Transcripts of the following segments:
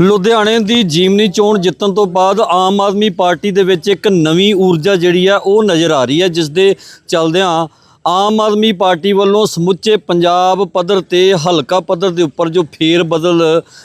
ਲੁਧਿਆਣੇ ਦੀ ਜੀਮਨੀ ਚੋਣ ਜਿੱਤਣ ਤੋਂ ਬਾਅਦ ਆਮ ਆਦਮੀ ਪਾਰਟੀ ਦੇ ਵਿੱਚ ਇੱਕ ਨਵੀਂ ਊਰਜਾ ਜਿਹੜੀ ਆ, ਉਹ ਨਜ਼ਰ ਆ ਰਹੀ ਹੈ, ਜਿਸ ਦੇ ਚੱਲਦਿਆਂ ਆਮ ਆਦਮੀ ਪਾਰਟੀ ਵੱਲੋਂ ਸਮੁੱਚੇ ਪੰਜਾਬ ਪੱਧਰ ਤੇ ਹਲਕਾ ਪੱਧਰ ਦੇ ਉੱਪਰ ਜੋ ਫੇਰ ਬਦਲ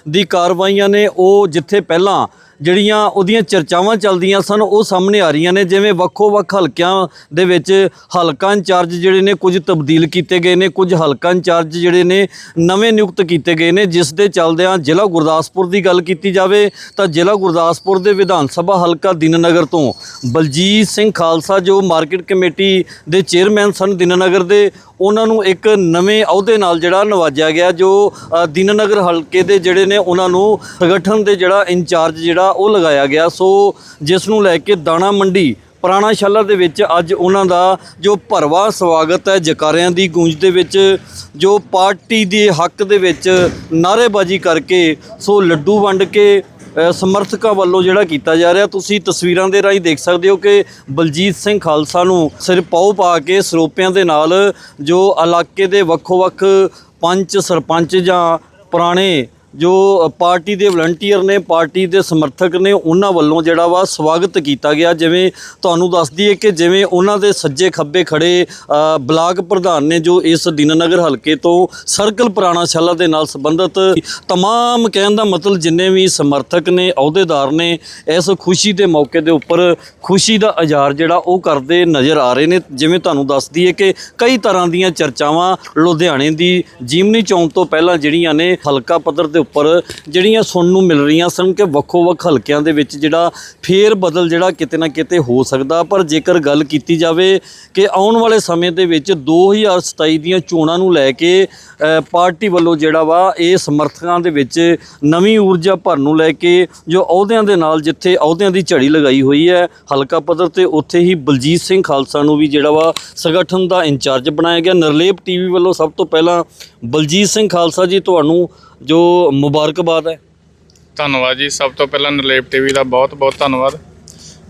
ਦੀ ਕਾਰਵਾਈਆਂ ਨੇ, ਉਹ ਜਿੱਥੇ ਪਹਿਲਾਂ ਜਿਹੜੀਆਂ ਉਹਦੀਆਂ ਚਰਚਾਵਾਂ ਚੱਲਦੀਆਂ ਸਨ ਉਹ ਸਾਹਮਣੇ ਆ ਰਹੀਆਂ ਨੇ ਜਿਵੇਂ ਵੱਖੋ-ਵੱਖ ਹਲਕਿਆਂ ਦੇ ਵਿੱਚ ਹਲਕਾ ਇੰਚਾਰਜ ਜਿਹੜੇ ਨੇ ਕੁਝ ਤਬਦੀਲ ਕੀਤੇ ਗਏ ਨੇ ਕੁਝ ਹਲਕਾ ਇੰਚਾਰਜ ਜਿਹੜੇ ਨੇ ਨਵੇਂ ਨਿਯੁਕਤ ਕੀਤੇ ਗਏ ਨੇ ਜਿਸ ਦੇ ਚੱਲਦਿਆਂ ਜ਼ਿਲ੍ਹਾ ਗੁਰਦਾਸਪੁਰ ਦੀ ਗੱਲ ਕੀਤੀ ਜਾਵੇ ਤਾਂ ਜ਼ਿਲ੍ਹਾ ਗੁਰਦਾਸਪੁਰ ਦੇ ਵਿਧਾਨ ਸਭਾ ਹਲਕਾ ਦੀਨਨਗਰ ਤੋਂ ਬਲਜੀਤ ਸਿੰਘ ਖਾਲਸਾ ਜੋ ਮਾਰਕੀਟ ਕਮੇਟੀ ਦੇ ਚੇਅਰਮੈਨ ਸਨ ਦੀਨਨਗਰ ਦੇ ਉਹਨਾਂ ਨੂੰ ਇੱਕ ਨਵੇਂ ਅਹੁਦੇ ਨਾਲ ਜਿਹੜਾ ਨਵਾਜਿਆ ਗਿਆ ਜੋ ਅ, ਦੀਨਨਗਰ ਹਲਕੇ ਦੇ ਜਿਹੜੇ ਨੇ ਉਹਨਾਂ ਨੂੰ ਸੰਗਠਨ ਦੇ ਜਿਹੜਾ ਇੰਚਾਰਜ ਜਿਹੜਾ ਉਹ ਲਗਾਇਆ ਗਿਆ। ਸੋ ਜਿਸ ਨੂੰ ਲੈ ਕੇ ਦਾਣਾ ਮੰਡੀ, ਪੁਰਾਣਾ ਸ਼ਾਲਾ ਦੇ ਵਿੱਚ ਅੱਜ ਉਹਨਾਂ ਦਾ ਜੋ ਭਰਵਾ ਸਵਾਗਤ ਹੈ, ਜਕਾਰਿਆਂ ਦੀ ਗੂੰਜ ਦੇ ਵਿੱਚ, ਜੋ ਪਾਰਟੀ ਦੇ ਹੱਕ ਦੇ ਵਿੱਚ ਨਾਅਰੇਬਾਜ਼ੀ ਕਰਕੇ, ਸੋ ਲੱਡੂ ਵੰਡ ਕੇ ਸਮਰਥਕਾਂ ਵੱਲੋਂ ਜਿਹੜਾ ਕੀਤਾ ਜਾ ਰਿਹਾ। ਤੁਸੀਂ ਤਸਵੀਰਾਂ ਦੇ ਰਾਹੀਂ ਦੇਖ ਸਕਦੇ ਹੋ ਕਿ ਬਲਜੀਤ ਸਿੰਘ ਖਾਲਸਾ ਨੂੰ ਸਿਰ ਪਾਉ ਪਾ ਕੇ ਸਰੋਪਿਆਂ ਦੇ ਨਾਲ ਜੋ ਇਲਾਕੇ ਦੇ ਵੱਖੋ-ਵੱਖ ਪੰਚ ਸਰਪੰਚ ਜਾਂ ਪੁਰਾਣੇ ਜੋ ਪਾਰਟੀ ਦੇ ਵਲੰਟੀਅਰ ਨੇ ਪਾਰਟੀ ਦੇ ਸਮਰਥਕ ਨੇ ਉਹਨਾਂ ਵੱਲੋਂ ਜਿਹੜਾ ਵਾ ਸਵਾਗਤ ਕੀਤਾ ਗਿਆ ਜਿਵੇਂ ਤੁਹਾਨੂੰ ਦੱਸ ਦਈਏ ਕਿ ਜਿਵੇਂ ਉਹਨਾਂ ਦੇ ਸੱਜੇ ਖੱਬੇ ਖੜੇ ਅ, ਬਲਾਕ ਪ੍ਰਧਾਨ ਨੇ ਜੋ ਇਸ ਦੀਨਨਗਰ ਹਲਕੇ ਤੋਂ ਸਰਕਲ ਪੁਰਾਣਾ ਸ਼ਾਲਾ ਦੇ ਨਾਲ ਸੰਬੰਧਿਤ तमाम ਕਹਿਣ ਦਾ ਮਤਲਬ ਜਿੰਨੇ ਵੀ ਸਮਰਥਕ ਨੇ ਅਹੁਦੇਦਾਰ ਨੇ ਇਸ ਖੁਸ਼ੀ ਦੇ ਮੌਕੇ ਦੇ ਉੱਪਰ ਖੁਸ਼ੀ ਦਾ ਇਜ਼ਹਾਰ ਜਿਹੜਾ ਉਹ ਕਰਦੇ ਨਜ਼ਰ ਆ ਰਹੇ ਨੇ ਜਿਵੇਂ ਤੁਹਾਨੂੰ ਦੱਸ ਦਈਏ ਕਿ ਕਈ ਤਰ੍ਹਾਂ ਦੀਆਂ ਚਰਚਾਵਾਂ ਲੁਧਿਆਣੇ ਦੀ ਜੀਮਨੀ ਚੌਂਕ ਤੋਂ ਪਹਿਲਾਂ ਜਿਹੜੀਆਂ ਨੇ ਹਲਕਾ ਪੱਧਰ ਦੇ ਉੱਪਰ ਜਿਹੜੀਆਂ ਸੁਣਨ ਨੂੰ ਮਿਲ ਰਹੀਆਂ ਸਨ ਕਿ ਵੱਖੋ-ਵੱਖ ਹਲਕਿਆਂ ਦੇ ਵਿੱਚ ਜਿਹੜਾ ਫੇਰ ਬਦਲ ਜਿਹੜਾ ਕਿਤੇ ਨਾ ਕਿਤੇ ਹੋ ਸਕਦਾ। ਪਰ ਜੇਕਰ ਗੱਲ ਕੀਤੀ ਜਾਵੇ ਕਿ ਆਉਣ ਵਾਲੇ ਸਮੇਂ ਦੇ ਵਿੱਚ 2027 ਦੀਆਂ ਚੋਣਾਂ ਨੂੰ ਲੈ ਕੇ ਪਾਰਟੀ ਵੱਲੋਂ ਜਿਹੜਾ ਵਾ ਇਹ ਸਮਰਥਕਾਂ ਦੇ ਵਿੱਚ ਨਵੀਂ ਊਰਜਾ ਭਰਨ ਨੂੰ ਲੈ ਕੇ ਜੋ ਅਹੁਦਿਆਂ ਦੇ ਨਾਲ ਜਿੱਥੇ ਅਹੁਦਿਆਂ ਦੀ ਝੜੀ ਲਗਾਈ ਹੋਈ ਹੈ, ਹਲਕਾ ਪੱਧਰ ਤੇ ਉੱਥੇ ਹੀ ਬਲਜੀਤ ਸਿੰਘ ਖਾਲਸਾ ਨੂੰ ਵੀ ਜਿਹੜਾ ਵਾ ਸੰਗਠਨ ਦਾ ਇੰਚਾਰਜ ਬਣਾਇਆ ਗਿਆ। ਨਰਲੇਪ ਟੀਵੀ ਵੱਲੋਂ ਸਭ ਤੋਂ ਪਹਿਲਾਂ ਬਲਜੀਤ ਸਿੰਘ ਖਾਲਸਾ ਜੀ, ਤੁਹਾਨੂੰ ਜੋ ਮੁਬਾਰਕਬਾਦ ਹੈ। ਧੰਨਵਾਦ ਜੀ। ਸਭ ਤੋਂ ਪਹਿਲਾਂ ਨਰਲੇਪ ਟੀਵੀ ਦਾ ਬਹੁਤ ਬਹੁਤ ਧੰਨਵਾਦ।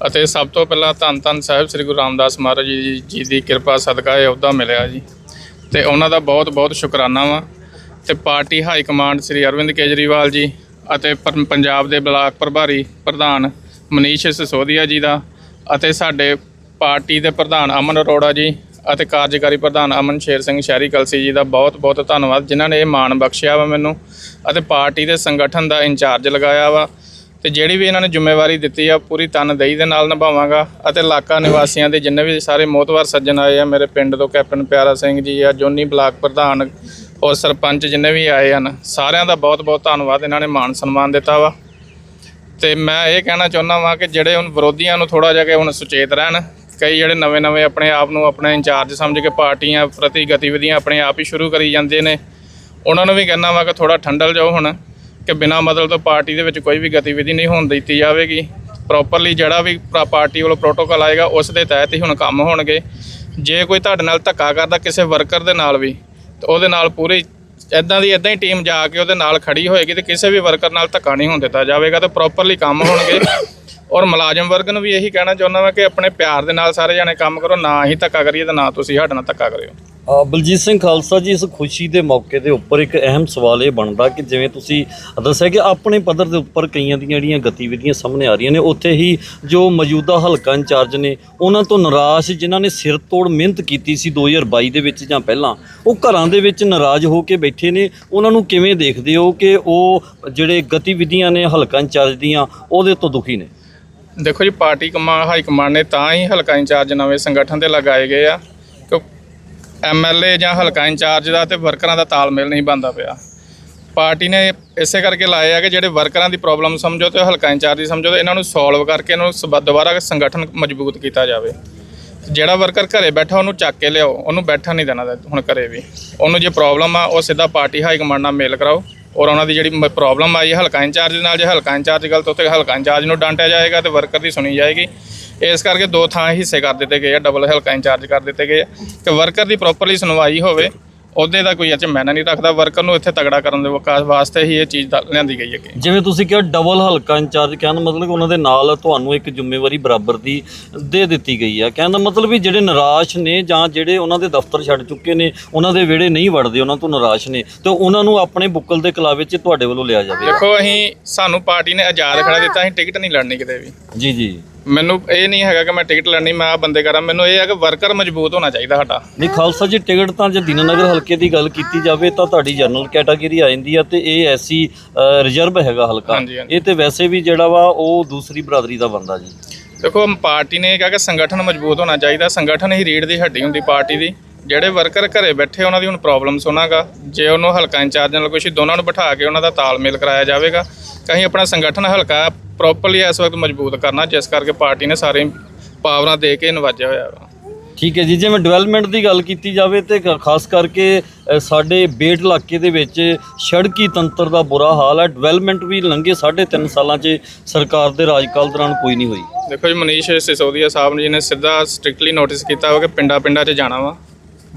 ਅਤੇ ਸਭ ਤੋਂ ਪਹਿਲਾਂ ਧੰਨ ਧੰਨ ਸਾਹਿਬ ਸ੍ਰੀ ਗੁਰੂ ਰਾਮਦਾਸ ਮਹਾਰਾਜ ਜੀ ਜੀ ਦੀ ਕਿਰਪਾ ਸਦਕਾ ਇਹ ਅਹੁਦਾ ਮਿਲਿਆ ਜੀ। ਤੇ ਉਹਨਾਂ ਦਾ ਬਹੁਤ ਬਹੁਤ ਸ਼ੁਕਰਾਨਾ ਵਾ। ਤੇ party high command Shri Arvind Kejriwal ji ਅਤੇ ਪਰ- ਪੰਜਾਬ ਦੇ ਬਲਾਕ ਪ੍ਰਭਾਰੀ ਪ੍ਰਧਾਨ ਮਨੀਸ਼ ਸਿਸੋਦੀਆ ਜੀ ਦਾ ਅਤੇ ਸਾਡੇ ਪਾਰਟੀ ਦੇ ਪ੍ਰਧਾਨ ਅਮਨ ਅਰੋੜਾ ਜੀ ਅਤੇ ਕਾਰਜਕਾਰੀ ਪ੍ਰਧਾਨ ਅਮਨ ਸ਼ੇਰ ਸਿੰਘ ਸ਼ਹਿਰੀ ਕਲਸੀ ਜੀ ਦਾ ਬਹੁਤ ਬਹੁਤ ਧੰਨਵਾਦ, ਜਿਨ੍ਹਾਂ ਨੇ ਇਹ ਮਾਣ ਬਖਸ਼ਿਆ ਵਾ ਮੈਨੂੰ ਅਤੇ ਪਾਰਟੀ ਦੇ ਸੰਗਠਨ ਦਾ ਇੰਚਾਰਜ ਲਗਾਇਆ ਵਾ। ਤੇ ਜਿਹੜੀ ਵੀ ਇਹਨਾਂ ਨੇ ਜ਼ਿੰਮੇਵਾਰੀ ਦਿੱਤੀ ਆ ਪੂਰੀ ਤਨਦੇਹੀ ਦੇ ਨਾਲ ਨਿਭਾਵਾਂਗਾ ਅਤੇ ਇਲਾਕਾ ਨਿਵਾਸੀਆਂ ਦੇ ਜਿੰਨੇ ਵੀ ਸਾਰੇ ਮੋਤਵਾਰ ਸੱਜਣ ਆਏ ਆ, ਮੇਰੇ ਪਿੰਡ ਤੋਂ ਕੈਪਟਨ ਪਿਆਰਾ ਸਿੰਘ ਜੀ ਆ, ਜੋਨੀ ਬਲਾਕ ਪ੍ਰਧਾਨ ਔਰ ਸਰਪੰਚ ਜਿੰਨੇ ਵੀ ਆਏ ਹਨ, ਸਾਰਿਆਂ ਦਾ ਬਹੁਤ ਬਹੁਤ ਧੰਨਵਾਦ, ਇਹਨਾਂ ਨੇ ਮਾਣ ਸਨਮਾਨ ਦਿੱਤਾ ਵਾ। ਤੇ ਮੈਂ ਇਹ ਕਹਿਣਾ ਚਾਹੁੰਦਾ ਵਾਂ ਕਿ ਜਿਹੜੇ ਹੁਣ ਵਿਰੋਧੀਆਂ ਨੂੰ ਥੋੜਾ ਜਿਹਾ ਕਿ ਹੁਣ ਸੁਚੇਤ ਰਹਿਣ ਕਈ ਜਿਹੜੇ ਨਵੇਂ-ਨਵੇਂ ਆਪਣੇ ਆਪ ਨੂੰ ਆਪਣੇ ਇੰਚਾਰਜ ਸਮਝ ਕੇ ਪਾਰਟੀਆਂ ਪ੍ਰਤੀ ਗਤੀਵਿਧੀਆਂ ਆਪਣੇ ਆਪ ਹੀ ਸ਼ੁਰੂ ਕਰੀ ਜਾਂਦੇ ਨੇ। ਉਹਨਾਂ ਨੂੰ ਵੀ ਕਹਿਣਾ ਵਾ ਕਿ ਥੋੜਾ ਠੰਡਲ ਜਾਓ ਹੁਣ, ਕਿ ਬਿਨਾਂ ਮਤਲਬ ਤੋਂ ਪਾਰਟੀ ਦੇ ਵਿੱਚ ਕੋਈ ਵੀ ਗਤੀਵਿਧੀ ਨਹੀਂ ਹੋਣ ਦਿੱਤੀ ਜਾਵੇਗੀ। ਪ੍ਰੋਪਰਲੀ ਜਿਹੜਾ ਵੀ ਪਾਰਟੀ ਵੱਲੋਂ ਪ੍ਰੋਟੋਕਾਲ ਆਏਗਾ, ਉਸ ਦੇ ਤਹਿਤ ਹੀ ਹੁਣ ਕੰਮ ਹੋਣਗੇ। ਜੇ ਕੋਈ ਤੁਹਾਡੇ ਨਾਲ ਧੱਕਾ ਕਰਦਾ ਕਿਸੇ ਵਰਕਰ ਦੇ ਨਾਲ ਵੀ, ਤੇ ਉਹਦੇ ਨਾਲ ਪੂਰੀ ਇਦਾਂ ਦੀ ਇਦਾਂ ਹੀ ਟੀਮ ਜਾ ਕੇ ਉਹਦੇ ਨਾਲ ਖੜੀ ਹੋਏਗੀ ਤੇ ਕਿਸੇ ਵੀ ਵਰਕਰ ਨਾਲ ਧੱਕਾ ਨਹੀਂ ਹੋਣ ਦਿੱਤਾ ਜਾਵੇਗਾ, ਤੇ ਪ੍ਰੋਪਰਲੀ ਕੰਮ ਹੋਣਗੇ। ਔਰ ਮੁਲਾਜ਼ਮ ਵਰਗ ਨੂੰ ਵੀ ਇਹੀ ਕਹਿਣਾ ਚਾਹੁੰਦਾ ਮੈਂ ਕਿ ਆਪਣੇ ਪਿਆਰ ਦੇ ਨਾਲ ਸਾਰੇ ਜਾਣੇ ਕੰਮ ਕਰੋ, ਨਾ ਹੀ ਧੱਕਾ ਕਰੀਏ ਤੇ ਨਾ ਤੁਸੀਂ ਸਾਡੇ ਨਾਲ ਧੱਕਾ ਕਰਿਓ। ਬਲਜੀਤ ਸਿੰਘ ਖਾਲਸਾ ਜੀ, ਇਸ ਖੁਸ਼ੀ ਦੇ ਮੌਕੇ ਦੇ ਉੱਪਰ ਇੱਕ ਅਹਿਮ ਸਵਾਲ ਇਹ ਬਣਦਾ ਕਿ ਜਿਵੇਂ ਤੁਸੀਂ ਦੱਸਿਆ ਕਿ ਆਪਣੇ ਪੱਧਰ ਦੇ ਉੱਪਰ ਕਈਆਂ ਦੀਆਂ ਜਿਹੜੀਆਂ ਗਤੀਵਿਧੀਆਂ ਸਾਹਮਣੇ ਆ ਰਹੀਆਂ ਨੇ, ਉੱਥੇ ਹੀ ਜੋ ਮੌਜੂਦਾ ਹਲਕਾ ਇੰਚਾਰਜ ਨੇ, ਉਹਨਾਂ ਤੋਂ ਨਿਰਾਸ਼ ਜਿਨ੍ਹਾਂ ਨੇ ਸਿਰ ਤੋੜ ਮਿਹਨਤ ਕੀਤੀ ਸੀ 2022 ਦੇ ਵਿੱਚ ਜਾਂ ਪਹਿਲਾਂ, ਉਹ ਘਰਾਂ ਦੇ ਵਿੱਚ ਨਾਰਾਜ਼ ਹੋ ਕੇ ਬੈਠੇ ਨੇ। ਉਹਨਾਂ ਨੂੰ ਕਿਵੇਂ ਦੇਖਦੇ ਹੋ ਕਿ ਉਹ ਜਿਹੜੇ ਗਤੀਵਿਧੀਆਂ ਨੇ ਹਲਕਾ ਇੰਚਾਰਜ ਦੀਆਂ, ਉਹਦੇ ਤੋਂ ਦੁਖੀ ਨੇ? ਦੇਖੋ ਜੀ, ਪਾਰਟੀ ਕਮਾ, ਹਾਈ ਕਮਾਂਡ ਨੇ ਤਾਂ ਹੀ ਹਲਕਾ ਇੰਚਾਰਜ ਨਵੇਂ ਸੰਗਠਨ ਦੇ ਲਗਾਏ ਗਏ ਆ ਕਿ ਐਮਐਲਏ ਜਾਂ ਹਲਕਾ ਇੰਚਾਰਜ ਦਾ ਤੇ ਵਰਕਰਾਂ ਦਾ ਤਾਲਮੇਲ ਨਹੀਂ ਬਣਦਾ ਪਿਆ। ਪਾਰਟੀ ਨੇ ਇਸੇ ਕਰਕੇ ਲਾਏ ਆ ਕਿ ਜਿਹੜੇ ਵਰਕਰਾਂ ਦੀ ਪ੍ਰੋਬਲਮ ਸਮਝੋ ਤੇ ਹਲਕਾ ਇੰਚਾਰਜ ਸਮਝੋ ਤੇ ਇਹਨਾਂ ਨੂੰ ਸੋਲਵ ਕਰਕੇ ਇਹਨਾਂ ਨੂੰ ਦੁਬਾਰਾ ਸੰਗਠਨ ਮਜ਼ਬੂਤ ਕੀਤਾ ਜਾਵੇ। ਜਿਹੜਾ ਵਰਕਰ ਘਰੇ ਬੈਠਾ ਉਹਨੂੰ ਚੱਕ ਕੇ ਲਿਆਓ, ਉਹਨੂੰ ਬੈਠਾ ਨਹੀਂ ਦੇਣਾ ਹੁਣ ਘਰੇ ਵੀ। ਉਹਨੂੰ ਜੇ ਪ੍ਰੋਬਲਮ ਆ, ਉਹ ਸਿੱਧਾ ਪਾਰਟੀ ਹਾਈ ਕਮਾਂਡ ਨਾਲ ਮੇਲ ਕਰਾਓ। ਔਰ ਉਹਨਾਂ ਦੀ ਜਿਹੜੀ ਪ੍ਰੋਬਲਮ ਆਈ, ਹਲਕਾ ਇੰਚਾਰਜ ਨਾਲ ਜੇ ਹਲਕਾ ਇੰਚਾਰਜ ਗਲਤ ਉੱਥੇ ਹਲਕਾ ਇੰਚਾਰਜ ਨੂੰ ਡਾਂਟਿਆ ਜਾਏਗਾ ਤੇ ਵਰਕਰ ਦੀ ਸੁਣੀ ਜਾਏਗੀ। ਇਸ ਕਰਕੇ ਦੋ ਥਾਂ ਹਿੱਸੇ ਕਰ ਦਿੱਤੇ ਗਏ ਆ ਡਬਲ ਹਲਕਾ ਇੰਚਾਰਜ ਕਰ ਦਿੱਤੇ ਗਏ ਆ। ਕਿ ਵਰਕਰ ਦੀ ਪ੍ਰੋਪਰਲੀ ਸੁਣਵਾਈ ਹੋਵੇ ਅਹੁਦੇ ਦਾ ਕੋਈ ਅੱਜ ਮੈਨਾਂ ਨਹੀਂ ਰੱਖਦਾ ਵਰਕਰ ਨੂੰ ਇੱਥੇ ਤਗੜਾ ਕਰਨ ਦੇ ਵਿਕਾਸ ਵਾਸਤੇ ਹੀ ਇਹ ਚੀਜ਼ ਦਾ- ਲਿਆਂਦੀ ਗਈ ਹੈ ਜਿਵੇਂ ਤੁਸੀਂ ਕਿਹਾ ਡਬਲ ਹਲਕਾ ਇੰਚਾਰਜ ਕਹਿਣ ਦਾ ਮਤਲਬ ਕਿ ਉਹਨਾਂ ਦੇ ਨਾਲ ਤੁਹਾਨੂੰ ਇੱਕ ਜ਼ਿੰਮੇਵਾਰੀ ਬਰਾਬਰ ਦੀ ਦੇ ਦਿੱਤੀ ਗਈ ਹੈ। ਕਹਿਣ ਦਾ ਮਤਲਬ ਵੀ ਜਿਹੜੇ ਨਿਰਾਸ਼ ਨੇ ਜਾਂ ਜਿਹੜੇ ਉਹਨਾਂ ਦੇ ਦਫ਼ਤਰ ਛੱਡ ਚੁੱਕੇ ਨੇ ਉਹਨਾਂ ਦੇ ਵਿਹੜੇ ਨਹੀਂ ਵੜਦੇ ਉਹਨਾਂ ਤੋਂ ਨਿਰਾਸ਼ ਨੇ ਤੇ ਉਹਨਾਂ ਨੂੰ ਆਪਣੇ ਬੁੱਕਲ ਦੇ ਕਲਾਵੇ 'ਚ ਤੁਹਾਡੇ ਵੱਲੋਂ ਲਿਆ ਜਾਵੇ। ਦੇਖੋ ਅਸੀਂ ਸਾਨੂੰ ਪਾਰਟੀ ਨੇ ਆਜ਼ਾਦ ਖੜਾ ਦਿੱਤਾ ਅਸੀਂ ਟਿਕਟ ਨਹੀਂ ਲੜਨੀ ਕਿਤੇ ਵੀ। ਜੀ ਜੀ। ਮੈਨੂੰ ਇਹ ਨਹੀਂ ਹੈਗਾ ਕਿ ਮੈਂ ਟਿਕਟ ਲੜਨੀ ਮੈਂ ਆ ਬੰਦੇ ਕਰਾਂ। ਮੈਨੂੰ ਇਹ ਹੈ ਕਿ ਵਰਕਰ ਮਜ਼ਬੂਤ ਹੋਣਾ ਚਾਹੀਦਾ ਸਾਡਾ। ਨਹੀਂ ਖਾਲਸਾ ਜੀ ਟਿਕਟ ਤਾਂ ਜੇ ਦੀਨਾਨਗਰ ਹਲਕੇ ਦੀ ਗੱਲ ਕੀਤੀ ਜਾਵੇ ਤਾਂ ਤੁਹਾਡੀ ਜਨਰਲ ਕੈਟਾਗਰੀ ਆ ਜਾਂਦੀ ਆ ਤੇ ਇਹ ਐਸੀ ਰਿਜ਼ਰਵ ਹੈਗਾ ਹਲਕਾ। ਹਾਂਜੀ, ਹਾਂਜੀ। ਇਹ ਤੇ ਵੈਸੇ ਵੀ ਜਿਹੜਾ ਵਾ ਉਹ ਦੂਸਰੀ ਬਰਾਦਰੀ ਦਾ ਬੰਦਾ ਜੀ। ਦੇਖੋ ਪਾਰਟੀ ਨੇ ਕਿਹਾ ਕਿ ਸੰਗਠਨ ਮਜ਼ਬੂਤ ਹੋਣਾ ਚਾਹੀਦਾ। ਸੰਗਠਨ ਹੀ ਰੀੜ ਦੀ ਹੱਡੀ ਹੁੰਦੀ ਪਾਰਟੀ ਦੀ। ਜਿਹੜੇ ਵਰਕਰ ਘਰੇ ਬੈਠੇ ਉਹਨਾਂ ਦੀ ਹੁਣ ਪ੍ਰੋਬਲਮ ਸੁਣਾਗਾ ਜੇ ਉਹਨੂੰ ਹਲਕਾ ਇੰਚਾਰਜ ਨਾਲ ਕੁਛ ਦੋਨਾਂ ਨੂੰ ਬਿਠਾ ਕੇ ਉਹਨਾਂ ਦਾ ਤਾਲਮੇਲ ਕਰਾਇਆ ਜਾਵੇਗਾ ਕਹੀਂ ਆਪਣਾ ਸੰਗਠਨ ਹਲਕਾ ਪ੍ਰੋਪਰਲੀ ਇਸ ਵਕਤ ਮਜ਼ਬੂਤ ਕਰਨਾ ਜਿਸ ਕਰਕੇ ਪਾਰਟੀ ਨੇ ਸਾਰੇ ਪਾਵਰਾਂ ਦੇ ਕੇ ਨਵਾਜਿਆ ਹੋਇਆ ਵਾ। ਠੀਕ ਹੈ ਜੀ ਜਿਵੇਂ ਡਿਵੈਲਪਮੈਂਟ ਦੀ ਗੱਲ ਕੀਤੀ ਜਾਵੇ ਤੇ ਖਾਸ ਕਰਕੇ ਸਾਡੇ ਬੇਟ ਇਲਾਕੇ ਦੇ ਵਿੱਚ ਸੜਕੀ ਤੰਤਰ ਦਾ ਬੁਰਾ ਹਾਲ ਹੈ। ਡਿਵੈਲਪਮੈਂਟ ਵੀ ਲੰਘੇ 3.5 ਸਾਲਾਂ 'ਚ ਸਰਕਾਰ ਦੇ ਰਾਜਕਾਲ ਦੌਰਾਨ ਕੋਈ ਨਹੀਂ ਹੋਈ। ਦੇਖੋ ਜੀ ਮਨੀਸ਼ ਸਿਸੋਦੀਆ ਸਾਹਿਬ ਜੀ ਨੇ ਸਿੱਧਾ ਸਟ੍ਰਿਕਟਲੀ ਨੋਟਿਸ ਕੀਤਾ ਵਾ ਕਿ ਪਿੰਡਾਂ ਪਿੰਡਾਂ 'ਚ ਜਾਣਾ ਵਾ।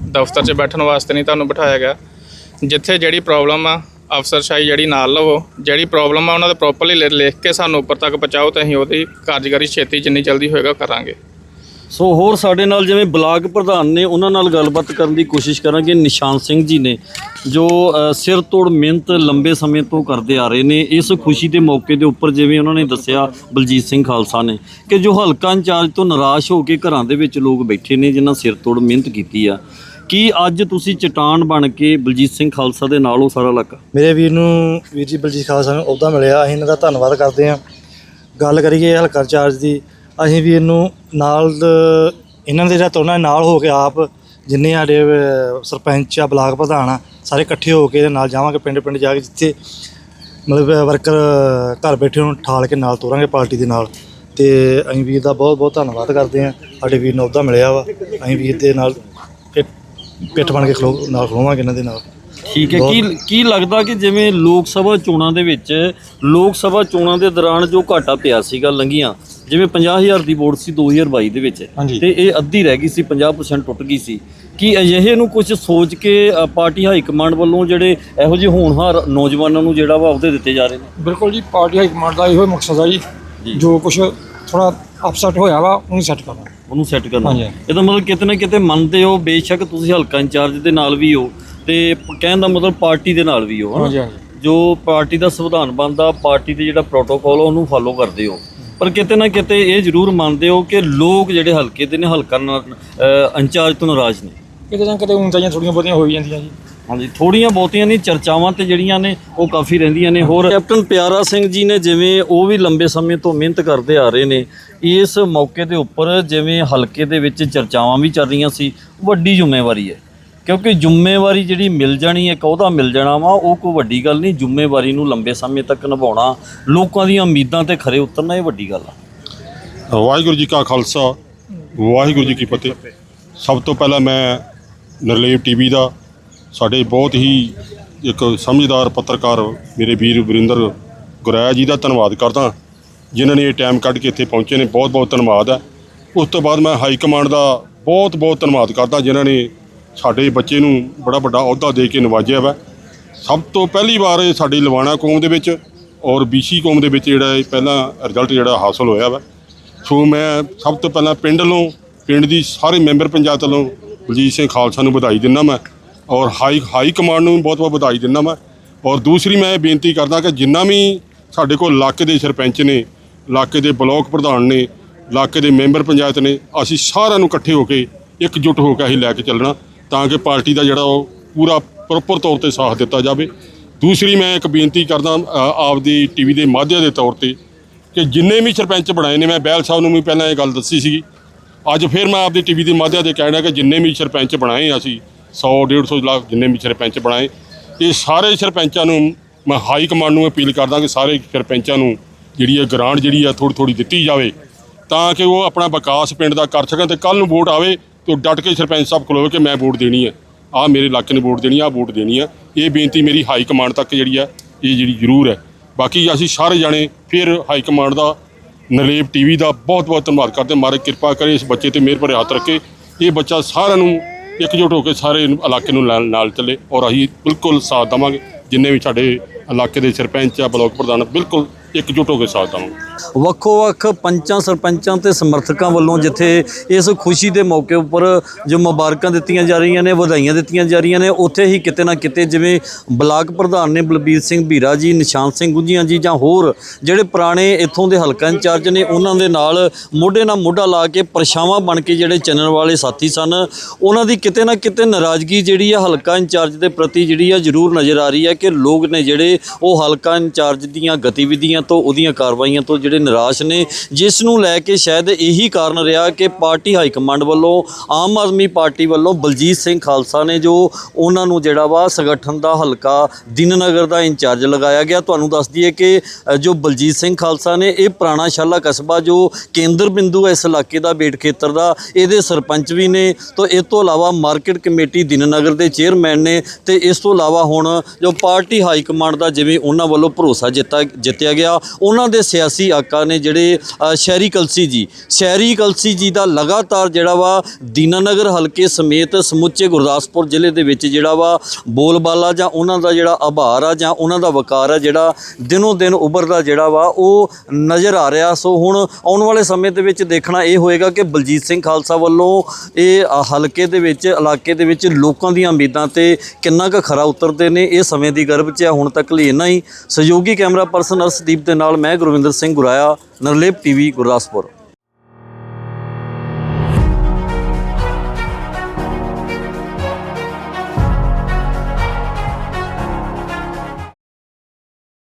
ਦਫ਼ਤਰ 'ਚ ਬੈਠਣ ਵਾਸਤੇ ਨਹੀਂ ਤੁਹਾਨੂੰ ਬਿਠਾਇਆ ਗਿਆ। ਜਿੱਥੇ ਜਿਹੜੀ ਪ੍ਰੋਬਲਮ ਆ ਅਫਸਰਸ਼ਾਹੀ ਜਿਹੜੀ ਨਾਲ ਲਵੋ, ਜਿਹੜੀ ਪ੍ਰੋਬਲਮ ਆ ਉਹਨਾਂ ਦੇ ਪ੍ਰੋਪਰਲੀ ਲਿਖ ਕੇ ਸਾਨੂੰ ਉੱਪਰ ਤੱਕ ਪਹੁੰਚਾਓ ਤਾਂ ਅਸੀਂ ਉਹਦੀ ਕਾਰਜਕਾਰੀ ਛੇਤੀ ਜਿੰਨੀ ਜਲਦੀ ਹੋਏਗਾ ਕਰਾਂਗੇ। ਸੋ ਹੋਰ ਸਾਡੇ ਨਾਲ ਜਿਵੇਂ ਬਲਾਕ ਪ੍ਰਧਾਨ ਨੇ ਉਹਨਾਂ ਨਾਲ ਗੱਲਬਾਤ ਕਰਨ ਦੀ ਕੋਸ਼ਿਸ਼ ਕਰਾਂਗੇ, ਨਿਸ਼ਾਨ ਸਿੰਘ ਜੀ ਨੇ, ਜੋ ਸਿਰ ਤੋੜ ਮਿਹਨਤ ਲੰਬੇ ਸਮੇਂ ਤੋਂ ਕਰਦੇ ਆ ਰਹੇ ਨੇ। ਇਸ ਖੁਸ਼ੀ ਦੇ ਮੌਕੇ ਦੇ ਉੱਪਰ ਜਿਵੇਂ ਉਹਨਾਂ ਨੇ ਦੱਸਿਆ, ਬਲਜੀਤ ਸਿੰਘ ਖਾਲਸਾ ਨੇ, ਕਿ ਜੋ ਹਲਕਾ ਇੰਚਾਰਜ ਤੋਂ ਨਿਰਾਸ਼ ਹੋ ਕੇ ਘਰਾਂ ਦੇ ਵਿੱਚ ਲੋਕ ਬੈਠੇ ਨੇ, ਜਿਨ੍ਹਾਂ ਸਿਰ ਤੋੜ ਮਿਹਨਤ ਕੀਤੀ ਆ ਕੀ ਅੱਜ ਤੁਸੀਂ ਚਟਾਨ ਬਣ ਕੇ ਬਲਜੀਤ ਸਿੰਘ ਖਾਲਸਾ ਦੇ ਨਾਲ ਉਹ ਸਾਰਾ ਇਲਾਕਾ? ਮੇਰੇ ਵੀਰ ਨੂੰ ਵੀਰ ਜੀ ਬਲਜੀਤ ਖਾਲਸਾ ਨੂੰ ਅਹੁਦਾ ਮਿਲਿਆ, ਅਸੀਂ ਇਹਨਾਂ ਦਾ ਧੰਨਵਾਦ ਕਰਦੇ ਹਾਂ। ਗੱਲ ਕਰੀਏ ਹਲਕਾ ਚਾਰਜ ਦੀ, ਅਸੀਂ ਵੀਰ ਨੂੰ ਨਾਲ ਇਹਨਾਂ ਦੇ ਜਿਹੜਾ ਤੁਰਨਾ ਨਾਲ ਹੋ ਕੇ ਆਪ ਜਿੰਨੇ ਸਾਡੇ ਸਰਪੰਚ ਆ ਬਲਾਕ ਪ੍ਰਧਾਨ ਆ, ਸਾਰੇ ਇਕੱਠੇ ਹੋ ਕੇ ਇਹਦੇ ਨਾਲ ਜਾਵਾਂਗੇ ਪਿੰਡ ਪਿੰਡ ਜਾ ਕੇ ਜਿੱਥੇ ਮਤਲਬ ਵਰਕਰ ਘਰ ਬੈਠੇ ਨੂੰ ਠਾਲ ਕੇ ਨਾਲ ਤੋਰਾਂਗੇ ਪਾਰਟੀ ਦੇ ਨਾਲ। ਤੇ ਅਸੀਂ ਵੀਰ ਦਾ ਬਹੁਤ ਬਹੁਤ ਧੰਨਵਾਦ ਕਰਦੇ ਹਾਂ। ਸਾਡੇ ਵੀਰ ਨੂੰ ਅਹੁਦਾ ਮਿਲਿਆ ਵਾ, ਅਸੀਂ ਵੀਰ ਦੇ ਨਾਲ ਪਿੱਠ- ਬਣ ਕੇ ਖਲੋ ਨਾਲ ਖਲੋਵਾਂਗੇ ਇਹਨਾਂ ਦੇ ਨਾਲ। ਠੀਕ ਹੈ ਕੀ ਕੀ ਲੱਗਦਾ ਕਿ ਜਿਵੇਂ ਲੋਕ ਸਭਾ ਚੋਣਾਂ ਦੇ ਵਿੱਚ ਲੋਕ ਸਭਾ ਚੋਣਾਂ ਦੇ ਦੌਰਾਨ ਜੋ ਘਾਟਾ ਪਿਆ ਸੀਗਾ ਲੰਗੀਆਂ ਜਿਵੇਂ 50000 ਦੀ ਵੋਟ ਸੀ 2022 ਦੇ ਵਿੱਚ। ਤੇ ਇਹ ਅੱਧੀ ਰਹਿ ਗਈ ਸੀ 50% ਟੁੱਟ ਗਈ ਸੀ। ਕੀ ਅਜਿਹੇ ਨੂੰ ਕੁਝ ਸੋਚ ਕੇ ਪਾਰਟੀ ਹਾਈ ਕਮਾਂਡ ਵੱਲੋਂ ਜਿਹੜੇ ਇਹੋ ਜਿਹੇ ਹੋਣਹਾਰ ਨੌਜਵਾਨਾਂ ਨੂੰ ਜਿਹੜਾ ਵਾ ਅਹੁਦੇ ਦਿੱਤੇ ਜਾ ਰਹੇ ਨੇ? ਬਿਲਕੁਲ ਜੀ ਪਾਰਟੀ ਹਾਈ ਕਮਾਂਡ ਦਾ ਇਹੋ ਮਕਸਦ ਆ ਜੀ ਜੋ। ਕੁਝ ਥੋੜਾ ਅਪਸੈਟ ਹੋਇਆ ਵਾ ਉਹਨੂੰ ਸੈੱਟ ਕਰਨਾ ਉਹਨੂੰ ਸੈੱਟ ਕਰਨਾ। ਹਾਂਜੀ। ਇਹਦਾ ਮਤਲਬ ਕਿਤੇ ਨਾ ਕਿਤੇ ਮੰਨਦੇ ਹੋ ਬੇਸ਼ੱਕ ਤੁਸੀਂ ਹਲਕਾ ਇੰਚਾਰਜ ਦੇ ਨਾਲ ਵੀ ਹੋ ਤੇ ਪ- ਕਹਿਣ ਦਾ ਮਤਲਬ ਪਾਰਟੀ ਦੇ ਨਾਲ ਵੀ ਹੋ ਹਨਾ? ਹਾਂਜੀ ਹਾਂਜੀ। ਜੋ ਪਾਰਟੀ ਦਾ ਸੰਵਿਧਾਨ ਬਣਦਾ ਪਾਰਟੀ ਦੇ ਜਿਹੜਾ ਪ੍ਰੋਟੋਕਾਲ ਉਹਨੂੰ ਫਾਲੋ ਕਰਦੇ ਹੋ। ਪਰ ਕਿਤੇ ਨਾ ਕਿਤੇ ਇਹ ਜ਼ਰੂਰ ਮੰਨਦੇ ਹੋ ਕਿ ਲੋਕ ਜਿਹੜੇ ਹਲਕੇ ਦੇ ਨੇ ਹਲਕਾ ਨਾ- ਅਹ ਇੰਚਾਰਜ ਤੋਂ ਨਾਰਾਜ਼ ਨੇ। ਕਿਤੇ ਨਾ ਕਿਤੇ ਉਂਚਾਈਆਂ ਥੋੜੀਆਂ ਬਹੁਤੀਆਂ ਹੋਈ ਜਾਂਦੀਆਂ ਜੀ। ਹਾਂਜੀ ਥੋੜੀਆਂ ਬਹੁਤੀਆਂ ਨਹੀਂ, ਚਰਚਾਵਾਂ ਤੇ ਜਿਹੜੀਆਂ ਨੇ, ਉਹ ਕਾਫੀ ਰਹਿੰਦੀਆਂ ਨੇ। ਹੋਰ ਕੈਪਟਨ ਪਿਆਰਾ ਸਿੰਘ ਜੀ ਨੇ ਜਿਵੇਂ ਉਹ ਵੀ ਲੰਬੇ ਸਮੇਂ ਤੋਂ ਮਿਹਨਤ ਕਰਦੇ ਆ ਰਹੇ ਨੇ, ਇਸ ਮੌਕੇ ਦੇ ਉੱਪਰ ਜਿਵੇਂ ਹਲਕੇ ਦੇ ਵਿੱਚ ਚਰਚਾਵਾਂ ਵੀ ਚੱਲ ਰਹੀਆਂ ਸੀ, ਵੱਡੀ ਜ਼ਿੰਮੇਵਾਰੀ ਹੈ। ਕਿਉਂਕਿ ਜ਼ਿੰਮੇਵਾਰੀ ਜਿਹੜੀ ਮਿਲ ਜਾਣੀ ਹੈ ਉਹਦਾ ਮਿਲ ਜਾਣਾ ਵਾ, ਉਹ ਕੋਈ ਵੱਡੀ ਗੱਲ ਨਹੀਂ, ਜ਼ਿੰਮੇਵਾਰੀ ਨੂੰ ਲੰਬੇ ਸਮੇਂ ਤੱਕ ਨਿਭਾਉਣਾ, ਲੋਕਾਂ ਦੀਆਂ ਉਮੀਦਾਂ ਤੇ ਖਰੇ ਉਤਰਨਾ ਇਹ ਵੱਡੀ ਗੱਲ ਆ। ਵਾਹਿਗੁਰੂ ਜੀ ਕਾ ਖਾਲਸਾ, ਵਾਹਿਗੁਰੂ ਜੀ ਕੀ ਫਤਿਹ। ਸਭ ਤੋਂ ਪਹਿਲਾਂ ਮੈਂ ਨਰਲੇਵ ਟੀਵੀ ਦਾ ਸਾਡੇ ਬਹੁਤ ਹੀ ਇੱਕ ਸਮਝਦਾਰ ਪੱਤਰਕਾਰ ਮੇਰੇ ਵੀਰ ਵਰਿੰਦਰ ਗੁਰਾਇਆ ਜੀ ਦਾ ਧੰਨਵਾਦ ਕਰਦਾ ਜਿਨ੍ਹਾਂ ਨੇ ਇਹ ਟਾਈਮ ਕੱਢ ਕੇ ਇੱਥੇ ਪਹੁੰਚੇ ਨੇ, ਬਹੁਤ ਬਹੁਤ ਧੰਨਵਾਦ ਹੈ। ਉਸ ਤੋਂ ਬਾਅਦ ਮੈਂ ਹਾਈ ਕਮਾਂਡ ਦਾ ਬਹੁਤ ਬਹੁਤ ਧੰਨਵਾਦ ਕਰਦਾ, ਜਿਨ੍ਹਾਂ ਨੇ ਸਾਡੇ ਬੱਚੇ ਨੂੰ ਬੜਾ ਵੱਡਾ ਅਹੁਦਾ ਦੇ ਕੇ ਨਵਾਜਿਆ ਵਾ। ਸਭ ਤੋਂ ਪਹਿਲੀ ਵਾਰ ਇਹ ਸਾਡੀ ਲਵਾਣਾ ਕੌਮ ਦੇ ਵਿੱਚ ਔਰ ਬੀਸੀ ਕੌਮ ਦੇ ਵਿੱਚ ਜਿਹੜਾ ਇਹ ਪਹਿਲਾ ਰਿਜ਼ਲਟ ਜਿਹੜਾ ਹਾਸਲ ਹੋਇਆ ਵਾ। ਸੋ ਮੈਂ ਸਭ ਤੋਂ ਪਹਿਲਾਂ ਪਿੰਡ ਵੱਲੋਂ, ਪਿੰਡ ਦੀ ਸਾਰੇ ਮੈਂਬਰ ਪੰਚਾਇਤ ਵੱਲੋਂ ਬਲਜੀਤ ਸਿੰਘ ਖਾਲਸਾ ਨੂੰ ਵਧਾਈ ਦਿੰਦਾ ਮੈਂ ਔਰ ਹਾਈ ਹਾਈ ਕਮਾਂਡ ਨੂੰ ਵੀ ਬਹੁਤ ਬਹੁਤ ਵਧਾਈ ਦਿੰਦਾ ਮੈਂ ਔਰ ਦੂਸਰੀ ਮੈਂ ਇਹ ਬੇਨਤੀ ਕਰਦਾ ਕਿ ਜਿੰਨਾ ਵੀ ਸਾਡੇ ਕੋਲ ਇਲਾਕੇ ਦੇ ਸਰਪੰਚ ਨੇ ਇਲਾਕੇ ਦੇ ਬਲਾਕ ਪ੍ਰਧਾਨ ਨੇ ਇਲਾਕੇ ਦੇ ਮੈਂਬਰ ਪੰਚਾਇਤ ਨੇ ਅਸੀਂ ਸਾਰਿਆਂ ਨੂੰ ਇਕੱਠੇ ਹੋ ਕੇ ਇਕਜੁੱਟ ਹੋ ਕੇ ਅਸੀਂ ਲੈ ਕੇ ਚੱਲਣਾ ਤਾਂ ਕਿ ਪਾਰਟੀ ਦਾ ਜਿਹੜਾ ਉਹ ਪੂਰਾ ਪ੍ਰੋਪਰ ਤੌਰ ਤੇ ਸਾਥ ਦਿੱਤਾ ਜਾਵੇ। ਦੂਸਰੀ ਮੈਂ ਇੱਕ ਬੇਨਤੀ ਕਰਦਾ ਅ, ਆਪਦੀ ਟੀਵੀ ਦੇ ਮਾਧਿਅਮ ਦੇ ਤੌਰ ਤੇ ਕਿ ਜਿੰਨੇ ਵੀ ਸਰਪੰਚ ਬਣਾਏ ਨੇ ਮੈਂ ਬੈਲ ਸਾਹਿਬ ਨੂੰ ਵੀ ਪਹਿਲਾਂ ਇਹ ਗੱਲ ਦੱਸੀ ਸੀਗੀ। ਅੱਜ ਫਿਰ ਮੈਂ ਆਪਦੀ ਟੀਵੀ ਦੇ ਮਾਧਿਅਮ ਤੇ ਕਹਿਣਾ ਕਿ ਜਿੰਨੇ ਵੀ ਸਰਪੰਚ ਬਣਾਏ ਅਸੀਂ 100 150 ਲੱਖ ਜਿੰਨੇ ਵੀ ਸਰਪੰਚ ਬਣਾਏ, ਇਹ ਸਾਰੇ ਸਰਪੰਚਾਂ ਨੂੰ ਮੈਂ ਹਾਈ ਕਮਾਂਡ ਨੂੰ ਅਪੀਲ ਕਰਦਾ ਕਿ ਸਾਰੇ ਸਰਪੰਚਾਂ ਨੂੰ ਜਿਹੜੀ ਇਹ ਗ੍ਰਾਂਟ ਜਿਹੜੀ ਆ ਥੋੜੀ ਥੋੜੀ ਦਿੱਤੀ ਜਾਵੇ, ਤਾਂ ਕਿ ਉਹ ਆਪਣਾ ਵਿਕਾਸ ਪਿੰਡ ਦਾ ਕਰ ਸਕਣ ਤੇ ਕੱਲ ਨੂੰ ਵੋਟ ਆਵੇ ਤੇ ਉਹ ਡਟ ਕੇ ਸਰਪੰਚ ਸਾਹਿਬ ਕੋਲ ਹੋਵੇ ਕਿ ਮੈਂ ਵੋਟ ਦੇਣੀ ਹੈ ਆਹ ਮੇਰੇ ਇਲਾਕੇ ਨੂੰ ਵੋਟ ਦੇਣੀ ਆ ਆਹ ਵੋਟ ਦੇਣੀ ਆ। ਇਹ ਬੇਨਤੀ ਮੇਰੀ ਹਾਈ ਕਮਾਂਡ ਤੱਕ ਜਿਹੜੀ ਆ, ਇਹ ਜਿਹੜੀ ਜ਼ਰੂਰ ਹੈ। ਬਾਕੀ ਅਸੀਂ ਸਾਰੇ ਜਾਣੇ ਫਿਰ ਹਾਈ ਕਮਾਂਡ ਦਾ ਨਰਲੇਪ ਟੀਵੀ ਦਾ ਬਹੁਤ ਬਹੁਤ ਧੰਨਵਾਦ ਕਰਦੇ ਹਾਂ। ਮਹਾਰਾਜ ਕਿਰਪਾ ਕਰੇ ਇਸ ਬੱਚੇ ਤੇ ਮਿਹਰ ਭਰੇ ਹੱਥ ਰੱਖੇ। ਇਹ ਬੱਚਾ ਸਾਰਿਆਂ ਨੂੰ ਇਕਜੁੱਟ ਹੋ ਕੇ ਸਾਰੇ ਇਲਾਕੇ ਨੂੰ ਨਾਲ ਨਾਲ ਚੱਲੇ ਔਰ ਅਸੀਂ ਬਿਲਕੁਲ ਸਾਥ ਦੇਵਾਂਗੇ। ਜਿੰਨੇ ਵੀ ਸਾਡੇ ਇਲਾਕੇ ਦੇ ਸਰਪੰਚ ਆ ਬਲਾਕ ਪ੍ਰਧਾਨ, ਬਿਲਕੁਲ ਇਕਜੁੱਟ ਹੋ ਕੇ ਸਾਥ ਦੇਵਾਂਗੇ। ਵੱਖੋ-ਵੱਖ ਪੰਚਾਂ, ਸਰਪੰਚਾਂ ਤੇ ਸਮਰਥਕਾਂ ਵੱਲੋਂ ਜਿੱਥੇ ਇਸ ਖੁਸ਼ੀ ਦੇ ਮੌਕੇ ਉੱਪਰ ਜੋ ਮੁਬਾਰਕਾਂ ਦਿੱਤੀਆਂ ਜਾ ਰਹੀਆਂ ਨੇ, ਵਧਾਈਆਂ ਦਿੱਤੀਆਂ ਜਾ ਰਹੀਆਂ ਨੇ, ਉੱਥੇ ਹੀ ਕਿਤੇ ਨਾ ਕਿਤੇ ਜਿਵੇਂ ਬਲਾਕ ਪ੍ਰਧਾਨ ਨੇ ਬਲਬੀਰ ਸਿੰਘ ਭੀਰਾ ਜੀ, ਨਿਸ਼ਾਨ ਸਿੰਘ ਗੁੰਜੀਆਂ ਜੀ ਜਾਂ ਹੋਰ ਜਿਹੜੇ ਪੁਰਾਣੇ ਇੱਥੋਂ ਦੇ ਹਲਕਾ ਇੰਚਾਰਜ ਨੇ, ਉਹਨਾਂ ਦੇ ਨਾਲ ਮੋਢੇ ਨਾਲ ਮੋਢਾ ਲਾ ਕੇ ਪਰਛਾਵਾਂ ਬਣ ਕੇ ਜਿਹੜੇ ਚੱਲਣ ਵਾਲੇ ਸਾਥੀ ਸਨ, ਉਹਨਾਂ ਦੀ ਕਿਤੇ ਨਾ ਕਿਤੇ ਨਾਰਾਜ਼ਗੀ ਜਿਹੜੀ ਆ ਹਲਕਾ ਇੰਚਾਰਜ ਦੇ ਪ੍ਰਤੀ ਜਿਹੜੀ ਆ ਜ਼ਰੂਰ ਨਜ਼ਰ ਆ ਰਹੀ ਹੈ ਕਿ ਲੋਕ ਨੇ ਜਿਹੜੇ ਉਹ ਹਲਕਾ ਇੰਚਾਰਜ ਦੀਆਂ ਗਤੀਵਿਧੀਆਂ ਤੋਂ ਉਹਦੀਆਂ ਕਾਰਵਾਈਆਂ ਤੋਂ ਜਿਹੜੇ ਨਿਰਾਸ਼ ਨੇ, ਜਿਸ ਨੂੰ ਲੈ ਕੇ ਸ਼ਾਇਦ ਇਹੀ ਕਾਰਨ ਰਿਹਾ ਕਿ ਪਾਰਟੀ ਹਾਈ ਕਮਾਂਡ ਵੱਲੋਂ, ਆਮ ਆਦਮੀ ਪਾਰਟੀ ਵੱਲੋਂ ਬਲਜੀਤ ਸਿੰਘ ਖਾਲਸਾ ਨੇ ਜੋ ਉਹਨਾਂ ਨੂੰ ਜਿਹੜਾ ਵਾ ਸੰਗਠਨ ਦਾ ਹਲਕਾ ਦਿਨਨਗਰ ਦਾ ਇੰਚਾਰਜ ਲਗਾਇਆ ਗਿਆ। ਤੁਹਾਨੂੰ ਦੱਸ ਦਈਏ ਕਿ ਜੋ ਬਲਜੀਤ ਸਿੰਘ ਖਾਲਸਾ ਨੇ ਇਹ ਪੁਰਾਣਾ ਸ਼ਾਲਾ ਕਸਬਾ ਜੋ ਕੇਂਦਰ ਬਿੰਦੂ ਹੈ ਇਸ ਇਲਾਕੇ ਦਾ ਬੇਟ ਖੇਤਰ ਦਾ, ਇਹਦੇ ਸਰਪੰਚ ਵੀ ਨੇ। ਤੋਂ ਇਸ ਤੋਂ ਇਲਾਵਾ ਮਾਰਕੀਟ ਕਮੇਟੀ ਦਿਨਨਗਰ ਦੇ ਚੇਅਰਮੈਨ ਨੇ ਤੇ ਇਸ ਤੋਂ ਇਲਾਵਾ ਹੁਣ ਜੋ ਪਾਰਟੀ ਹਾਈ ਕਮਾਂਡ ਦਾ ਜਿਵੇਂ ਉਹਨਾਂ ਵੱਲੋਂ ਭਰੋਸਾ ਜਿੱਤਾ, ਜਿੱਤਿਆ ਗਿਆ ਉਹਨਾਂ ਦੇ ਸਿਆਸੀ ਆਕਾ ਨੇ ਜਿਹੜੇ ਸ਼ਹਿਰੀ ਕਲਸੀ ਜੀ, ਸ਼ਹਿਰੀ ਕਲਸੀ ਜੀ ਦਾ ਲਗਾਤਾਰ ਜਿਹੜਾ ਵਾ ਦੀਨਾਨਗਰ ਹਲਕੇ ਸਮੇਤ ਸਮੁੱਚੇ ਗੁਰਦਾਸਪੁਰ ਜ਼ਿਲ੍ਹੇ ਦੇ ਵਿੱਚ ਜਿਹੜਾ ਵਾ ਬੋਲਬਾਲਾ ਜਾਂ ਉਹਨਾਂ ਦਾ ਜਿਹੜਾ ਆਭਾਰ ਆ ਜਾਂ ਉਹਨਾਂ ਦਾ ਵਕਾਰ ਆ ਜਿਹੜਾ ਦਿਨੋਂ ਦਿਨ ਉਭਰਦਾ ਜਿਹੜਾ ਵਾ ਉਹ ਨਜ਼ਰ ਆ ਰਿਹਾ। ਸੋ ਹੁਣ ਆਉਣ ਵਾਲੇ ਸਮੇਂ ਦੇ ਵਿੱਚ ਦੇਖਣਾ ਇਹ ਹੋਏਗਾ ਕਿ ਬਲਜੀਤ ਸਿੰਘ ਖਾਲਸਾ ਵੱਲੋਂ ਇਹ ਹਲਕੇ ਦੇ ਵਿੱਚ, ਇਲਾਕੇ ਦੇ ਵਿੱਚ ਲੋਕਾਂ ਦੀਆਂ ਉਮੀਦਾਂ ਤੇ ਕਿੰਨਾ ਕੁ ਖਰਾ ਉਤਰਦੇ ਨੇ, ਇਹ ਸਮੇਂ ਦੀ ਗਰਭ 'ਚ ਹੈ ਹੁਣ ਤੱਕ ਲਈ ਇੰਨਾ ਹੀ। ਸਹਿਯੋਗੀ ਕੈਮਰਾ ਪਰਸਨ ਅਰਸ਼ਦੀਪ ਦੇ ਨਾਲ ਮੈਂ ਗੁਰਵਿੰਦਰ ਸਿੰਘ ਗੁਰਾਇਆ ਨਰਲੇਪ ਟੀਵੀ ਗੁਰਦਾਸਪੁਰ।